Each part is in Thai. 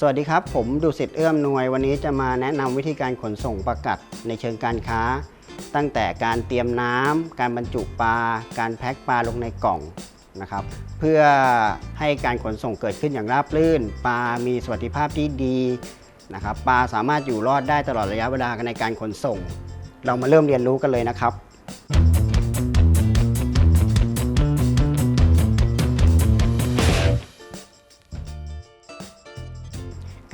สวัสดีครับ ผมดุสิตเอื้อมนวย วันนี้จะมาแนะนำวิธีการขนส่งปลากัดในเชิงการค้า ตั้งแต่การเตรียมน้ำการบรรจุปลา การแพ็คปลาลงในกล่องนะครับ เพื่อให้การขนส่งเกิดขึ้นอย่างราบรื่น ปลามีสวัสดิภาพที่ดีนะครับ ปลาสามารถอยู่รอดได้ตลอดระยะเวลาในการขนส่ง เรามาเริ่มเรียนรู้กันเลยนะครับ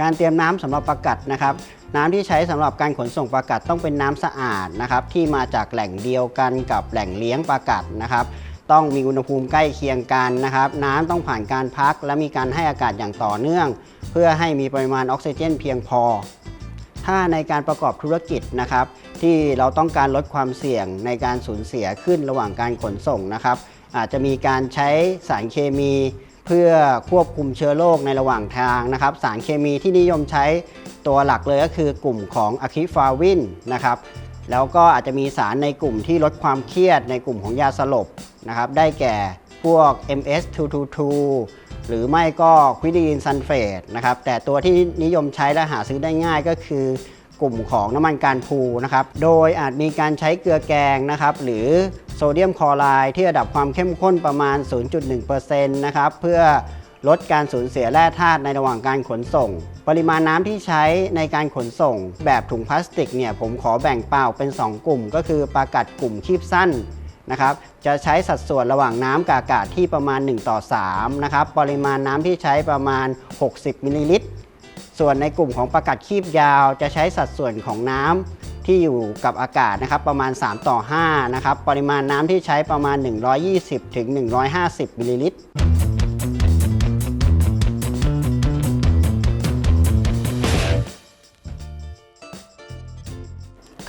การเตรียมน้ำสำหรับปลากัดนะครับน้ำที่ใช้สำหรับการขนส่งปลากัดต้องเป็นน้ำสะอาดนะครับที่มาจากแหล่งเดียวกันกับแหล่งเลี้ยงปลากัดนะครับต้องมีอุณหภูมิใกล้เคียงกันนะครับ น้ำต้องผ่านการพัก และมีการให้อากาศอย่างต่อเนื่อง เพื่อให้มีปริมาณออกซิเจนเพียงพอ ถ้าในการประกอบธุรกิจนะครับ ที่เราต้องการลดความเสี่ยงในการสูญเสียขึ้นระหว่างการขนส่งนะครับ อาจจะมีการใช้สารเคมี เพื่อควบคุมเชื้อโรคในระหว่างทางนะครับ สารเคมีที่นิยมใช้ตัวหลักเลยก็คือกลุ่มของอะคิฟาวินนะครับแล้วก็อาจจะมีสารในกลุ่มที่ลดความเครียดในกลุ่มของยาสลบนะครับ ได้แก่พวก MS222 หรือไม่ก็ควิดีนซันเฟตนะครับ แต่ตัวที่นิยมใช้และหาซื้อได้ง่ายก็คือกลุ่มของน้ำมันการพูนะครับ โดยอาจมีการใช้เกลือแกงนะครับ หรือ เดียมคลอไรด์ที่ระดับความเข้มข้นประมาณ 0.1%นะครับเพื่อลดการสูญเสียแร่ธาตุในระหว่างการขนส่ง ปริมาณน้ำที่ใช้ในการขนส่ง แบบถุงพลาสติกเนี่ยผมขอแบ่งเปล่าเป็น 2 กลุ่ม ก็คือปากัดกลุ่มคีบสั้นนะครับจะใช้สัดส่วนระหว่างน้ำกับอากาศที่ประมาณ 1 ต่อ3นะครับปริมาณน้ำที่ใช้ประมาณ 60มิลลิลิตรส่วนในกลุ่มของปากัดคีบยาว จะใช้สัดส่วนของน้ำ ที่อยู่กับอากาศนะครับประมาณ 3 ต่อ 5 นะครับ ปริมาณน้ำที่ใช้ประมาณ 120 ถึง 150 มิลลิลิตร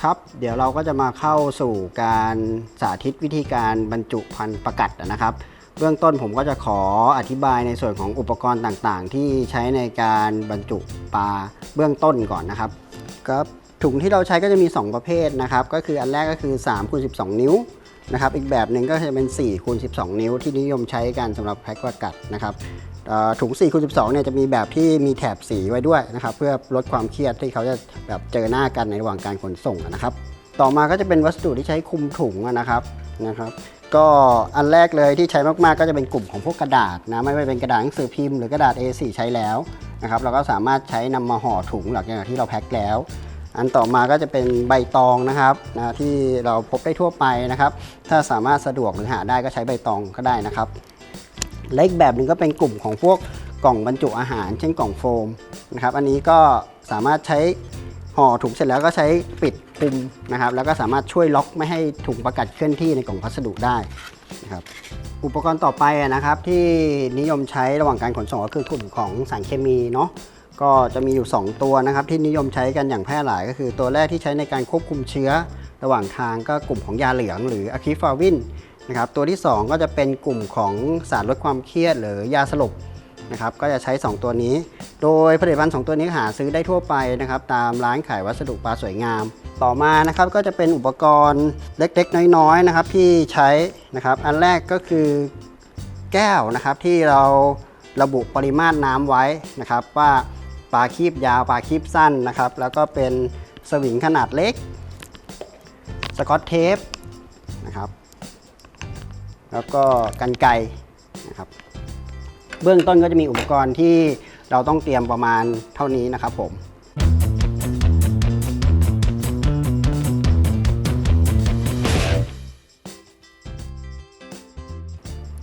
ครับเดี๋ยวเราก็จะมาเข้าสู่การสาธิตวิธีการบรรจุพันธุ์ประกัดนะครับ เบื้องต้นผมก็จะขออธิบายในส่วนของอุปกรณ์ต่างๆ ที่ใช้ในการบรรจุปลาเบื้องต้นก่อนนะครับ ครับ ถุงที่เราใช้ก็จะมี 2 ประเภทนะครับ ก็คืออันแรกก็คือ3คูณ12 นิ้วนะครับ อีกแบบหนึ่งก็จะเป็น4คูณ12 นิ้วที่นิยมใช้กันสำหรับแพ็คประกัดนะครับถุง4คูณ12เนี่ยจะมีแบบที่มีแถบสีไว้ด้วยนะครับ เพื่อลดความเครียดที่เขาจะแบบเจอหน้ากันในระหว่างการขนส่งนะครับ ต่อมาก็จะเป็นวัสดุที่ใช้คลุมถุงนะครับนะครับ ก็อันแรกเลยที่ใช้มากๆ ก็จะเป็นกลุ่มของพวกกระดาษนะไม่ว่าเป็นกระดาษหนังสือพิมพ์หรือกระดาษ A4 ใช้แล้วนะครับเราก็สามารถใช้นำมาห่อถุงหลังจากที่เราแพ็คแล้ว อันต่อมาก็จะเป็นใบตองนะครับนะที่เราพบได้ทั่วไปนะครับ ถ้าสามารถสะดวกหรือหาได้ก็ใช้ใบตองก็ได้นะครับและอีกแบบหนึ่งก็เป็นกลุ่มของพวกกล่องบรรจุอาหาร เช่นกล่องโฟมนะครับ อันนี้ก็สามารถใช้ห่อถุงเสร็จแล้วก็ใช้ปิดคลุมนะครับ แล้วก็สามารถช่วยล็อกไม่ให้ถุงประกัดเคลื่อนที่ในกล่องพัสดุได้นะครับอุปกรณ์ต่อไปนะครับที่นิยมใช้ระหว่างการขนส่งก็คือกลุ่มของสารเคมีเนาะ ก็จะมีอยู่ 2 ตัวนะครับ ที่นิยมใช้กันอย่างแพร่หลายก็คือ ตัวแรกที่ใช้ในการควบคุมเชื้อ ระหว่างทางก็กลุ่มของยาเหลืองหรืออะคิฟาวินนะครับตัวที่ 2 ก็จะเป็นกลุ่มของสารลดความเครียด หรือยาสลบนะครับก็จะใช้ 2 ตัวนี้ โดยผลิตภัณฑ์สองตัวนี้หาซื้อได้ทั่วไปนะครับตามร้านขายวัสดุปลาสวยงาม ต่อมานะครับก็จะเป็นอุปกรณ์เล็กๆ น้อยๆนะครับที่ใช้นะครับอันแรกก็คือแก้วนะครับที่เราระบุปริมาตรน้ำไว้นะครับว่า ลาคีบยาวปลาคีบสั้นนะครับ แล้วก็เป็นสวิงขนาดเล็ก สกอตเทปนะครับ แล้วก็กันไกนะครับ เบื้องต้นก็จะมีอุปกรณ์ที่เราต้องเตรียมประมาณเท่านี้นะครับผม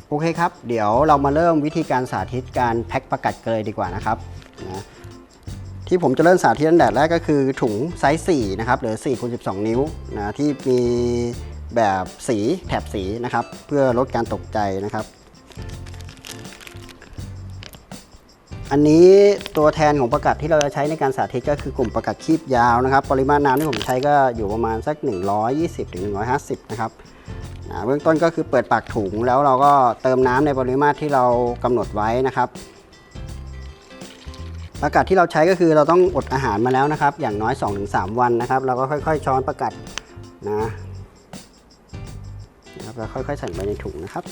โอเคครับ เดี๋ยวเรามาเริ่มวิธีการสาธิตการแพ็คประกัดกันเลยดีกว่านะครับ ที่ผมจะเริ่มสาธิตอันดับแรกก็คือถุงไซส์4นะครับหรือ4คูณ12 นิ้วนะที่มีแบบสีแถบสีนะครับ เพื่อลดการตกใจนะครับ อันนี้ตัวแทนของประกัดที่เราจะใช้ในการสาธิตก็คือกลุ่มประกัดคีบยาวนะครับ ปริมาณน้ำที่ผมใช้ก็อยู่ประมาณสัก 120ถึง150 นะครับเบื้องต้นก็คือเปิดปากถุงแล้วเราก็เติมน้ำในปริมาตรที่เรากำหนดไว้นะครับ ประกัดที่เราใช้ก็คือเราต้องอดอาหารมาแล้วนะครับ อย่างน้อย 2-3 วันนะครับ เราก็ค่อยๆ ช้อนประกัดนะนะครับแล้วค่อยๆ ใส่ไปในถุงนะครับ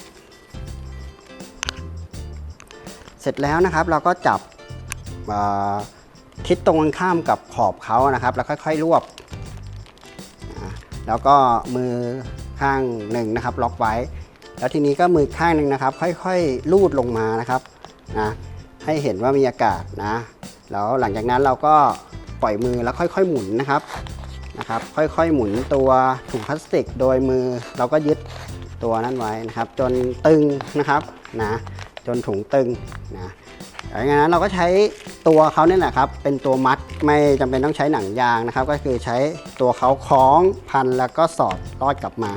เสร็จแล้วนะครับเราก็จับทิศตรงข้ามกับขอบเขานะครับ แล้วค่อยๆรวบ แล้วก็มือข้างหนึ่งนะครับ ล็อกไว้ แล้วทีนี้ก็มือข้างหนึ่งนะครับ ค่อยๆ ลูดลงมานะครับนะให้เห็นว่ามีอากาศนะ แล้วหลังจากนั้นเราก็ปล่อยมือแล้วค่อยๆหมุนนะครับนะครับ ค่อยๆหมุนตัวถุงพลาสติก โดยมือเราก็ยึดตัวนั้นไว้นะครับ จนตึงนะครับนะจนถุงตึงนะหลังจากนั้นเราก็ใช้ตัวเขาเนี่ยแหละครับ เป็นตัวมัดไม่จำเป็นต้องใช้หนังยางนะครับ ก็คือใช้ตัวเขาคล้องพันแล้วก็สอดลอดกลับมา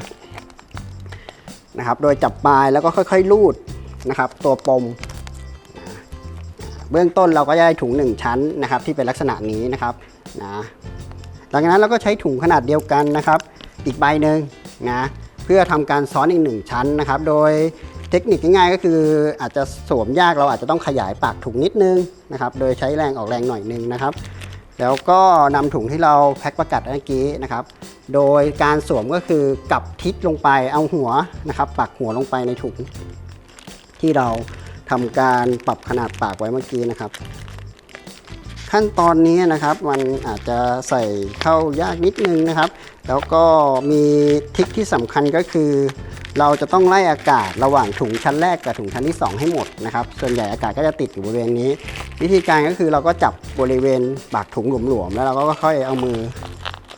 นะครับ โดยจับปลายแล้วก็ค่อย ๆ ลูดนะครับ ตัวปมนะ เบื้องต้นเราก็จะได้ถุง 1 ชั้นนะครับ ที่เป็นลักษณะนี้นะครับนะหลังจากนั้นเราก็ใช้ถุงขนาดเดียวกันนะครับ อีกใบหนึ่งนะเพื่อทำการซ้อนอีกหนึ่งชั้นนะครับ โดยเทคนิคง่ายๆก็คืออาจจะสวมยากเราอาจจะต้องขยายปากถุงนิดนึงนะครับ โดยใช้แรงออกแรงหน่อยนึงนะครับ แล้วก็นำถุงที่เราแพ็คประกาศเมื่อกี้นะครับ โดยการสวมก็คือกลับทิศลงไปเอาหัวนะครับ ปักหัวลงไปในถุงที่เรา ทำการปรับขนาดปากไว้เมื่อกี้นะครับ ขั้นตอนนี้นะครับมันอาจจะใส่เข้ายากนิดนึงนะครับ แล้วก็มีทิคที่สำคัญก็คือ เราจะต้องไล่อากาศระหว่างถุงชั้นแรกกับถุงชั้นที่ 2 ให้หมดนะครับ ส่วนใหญ่อากาศก็จะติดอยู่บริเวณนี้ วิธีการก็คือเราก็จับบริเวณปากถุงหลวมๆแล้วเราก็ค่อยเอามือ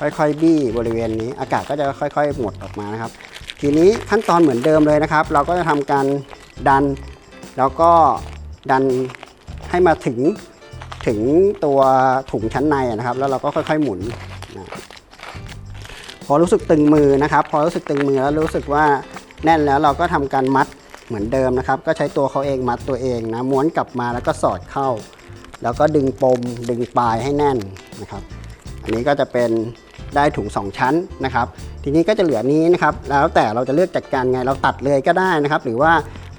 ค่อยๆ บี้บริเวณนี้ อากาศก็จะค่อย ๆ หมดออกมานะครับ ทีนี้ขั้นตอนเหมือนเดิมเลยนะครับ เราก็จะทำการดัน แล้วก็ดันให้มาถึงถึงตัวถุงชั้นในนะครับ แล้วเราก็ค่อยๆหมุนนะพอรู้สึกตึงมือนะครับ พอรู้สึกตึงมือแล้วรู้สึกว่าแน่นแล้วเราก็ทำการมัดเหมือนเดิมนะครับ ก็ใช้ตัวเขาเองมัดตัวเองนะม้วนกลับมาแล้วก็สอดเข้า แล้วก็ดึงปมดึงปลายให้แน่นนะครับ อันนี้ก็จะเป็นได้ถุง 2 ชั้นนะครับ ทีนี้ก็จะเหลือนี้นะครับ แล้วแต่เราจะเลือกจัดการไงเราตัดเลยก็ได้นะครับ หรือว่า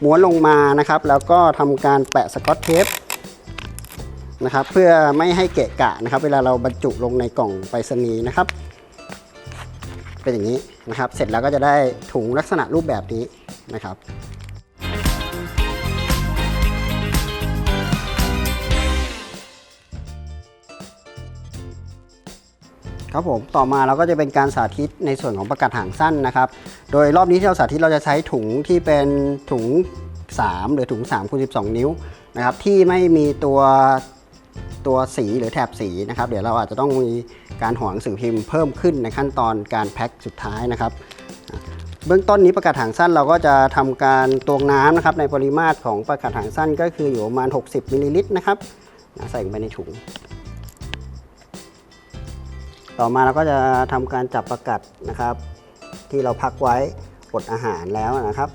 ม้วนลงมานะครับ แล้วก็ทำการแปะสกอตเทปนะครับ เพื่อไม่ให้เกะกะนะครับ เวลาเราบรรจุลงในกล่องไปรษณีย์นะครับ เป็นอย่างนี้นะครับ เสร็จแล้วก็จะได้ถุงลักษณะรูปแบบนี้นะครับ ครับผมต่อมาเราก็จะเป็นการสาธิตในส่วนของประกาศหางสั้นนะครับ โดยรอบนี้ที่เราสาธิตเราจะใช้ถุงที่เป็นถุง 3 หรือถุง3คูณ12 นิ้วนะครับที่ไม่มีตัวตัวสีหรือแถบสีนะครับเดี๋ยวเราอาจจะต้องมีการห่อหนังสือพิมพ์เพิ่มขึ้นในขั้นตอนการแพ็คสุดท้ายนะครับ เบื้องต้นนี้ประกาศหางสั้นเราก็จะทำการตวงน้ำนะครับในปริมาตรของประกาศหางสั้นก็คืออยู่ประมาณ 60มิลลิลิตรนะครับใส่ลงไปในถุง ต่อมาเราก็จะทำการจับประกัดนะครับ ที่เราพักไว้อดอาหารแล้วนะครับ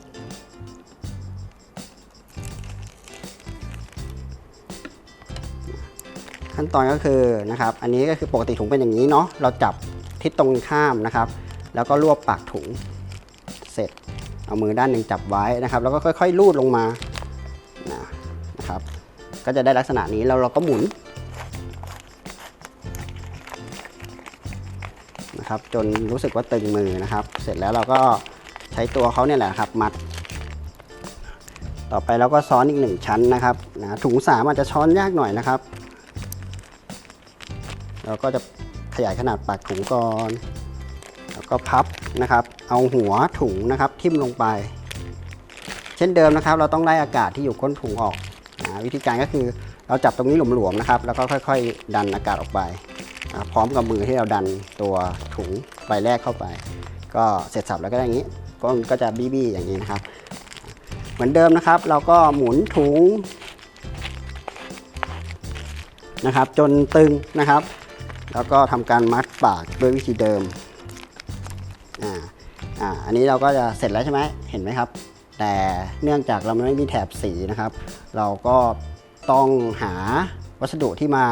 ขั้นตอนก็คือนะครับ อันนี้ก็คือปกติถุงเป็นอย่างนี้เนาะเราจับทิศตรงข้ามนะครับ แล้วก็รวบปากถุงเสร็จเอามือด้านหนึ่งจับไว้นะครับ แล้วก็ค่อยๆลูดลงมานะครับ ก็จะได้ลักษณะนี้แล้วเราก็หมุน นะครับ จนรู้สึกว่าตึงมือนะครับ เสร็จแล้วเราก็ใช้ตัวเขาเนี่ยแหละครับมัด ต่อไปเราก็ซ้อนอีกหนึ่งชั้นนะครับนะถุงสามอาจจะช้อนยากหน่อยนะครับ เราก็จะขยายขนาดปากถุงก่อนแล้วก็พับนะครับ เอาหัวถุงนะครับ ทิ่มลงไป เช่นเดิมนะครับ เราต้องไล่อากาศที่อยู่ก้นถุงออกนะวิธีการก็คือเราจับตรงนี้หลวมๆนะครับ แล้วก็ค่อย ๆ ดันอากาศออกไป พร้อมกับมือที่เราดันตัวถุงใบแรกเข้าไป ก็เสร็จสับแล้วก็อย่างนี้ก็ก็จะบี้ๆอย่างนี้นะครับ เหมือนเดิมนะครับ เราก็หมุนถุงนะครับ จนตึงนะครับ แล้วก็ทำการมัดปากด้วยวิธีเดิมอ่าอ่าอันนี้เราก็จะเสร็จแล้วใช่ไหมเห็นไหมครับ แต่เนื่องจากเราไม่มีแถบสีนะครับ เราก็ต้องหาวัสดุที่มา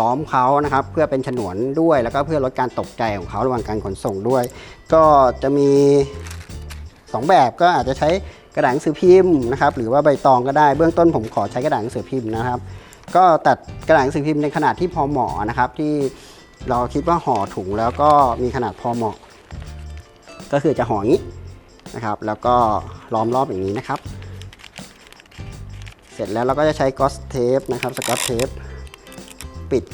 ล้อมเขานะครับ เพื่อเป็นฉนวนด้วยแล้วก็เพื่อลดการตกใจของเขาระหว่างการขนส่งด้วย ก็จะมี 2 แบบก็อาจจะใช้กระดาษหนังสือพิมพ์นะครับ หรือว่าใบตองก็ได้เบื้องต้นผมขอใช้กระดาษหนังสือพิมพ์นะครับ ก็ตัดกระดาษหนังสือพิมพ์ในขนาดที่พอเหมาะนะครับ ที่เราคิดว่าห่อถุงแล้วก็มีขนาดพอเหมาะ ก็คือจะห่อองี้นะครับ แล้วก็ล้อมรอบอย่างนี้นะครับ เสร็จแล้วเราก็จะใช้กอสเทปนะครับสกอตเทป ปิด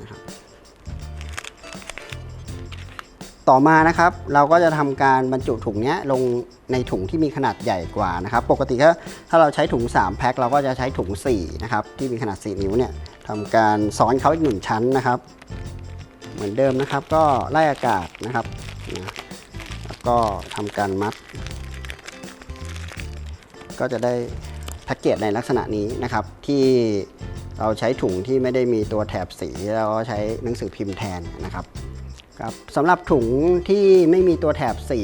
นะครับต่อมานะครับเราก็จะทำการบรรจุถุงนี้ลงในถุงที่มีขนาดใหญ่กว่านะครับ ปกติถ้าถ้าเราใช้ถุง 3 แพ็คเราก็จะใช้ถุง4นะครับที่มีขนาด 4 นิ้วเนี่ยทำการซ้อนเขาอีกหนึ่งชั้นนะครับ เหมือนเดิมนะครับก็ไล่อากาศนะครับนะแล้วก็ทำการมัด ก็จะได้แพ็กเกจในลักษณะนี้นะครับที่ เราใช้ถุงที่ไม่ได้มีตัวแถบสีแล้วก็ใช้หนังสือพิมพ์แทนนะครับครับสำหรับถุงที่ไม่มีตัวแถบสี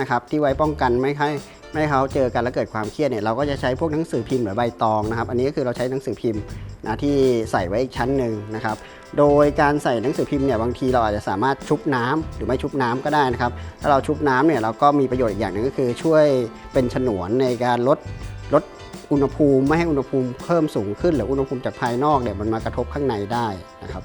นะครับที่ไว้ป้องกันไม่ให้ไม่ให้เขาเจอกันแล้วเกิดความเครียดเนี่ยเราก็จะใช้พวกหนังสือพิมพ์หรือใบตองนะครับ อันนี้ก็คือเราใช้หนังสือพิมพ์นะที่ใส่ไว้อีกชั้นหนึ่งนะครับ โดยการใส่หนังสือพิมพ์เนี่ยบางทีเราอาจจะสามารถชุบน้ำหรือไม่ชุบน้ำก็ได้นะครับ ถ้าเราชุบน้ำเนี่ยเราก็มีประโยชน์อีกอย่างหนึ่งก็คือช่วยเป็นฉนวนในการลด อุณหภูมิไม่ให้อุณหภูมิเพิ่มสูงขึ้น หรืออุณหภูมิจากภายนอกเนี่ยมันมากระทบข้างในได้นะครับ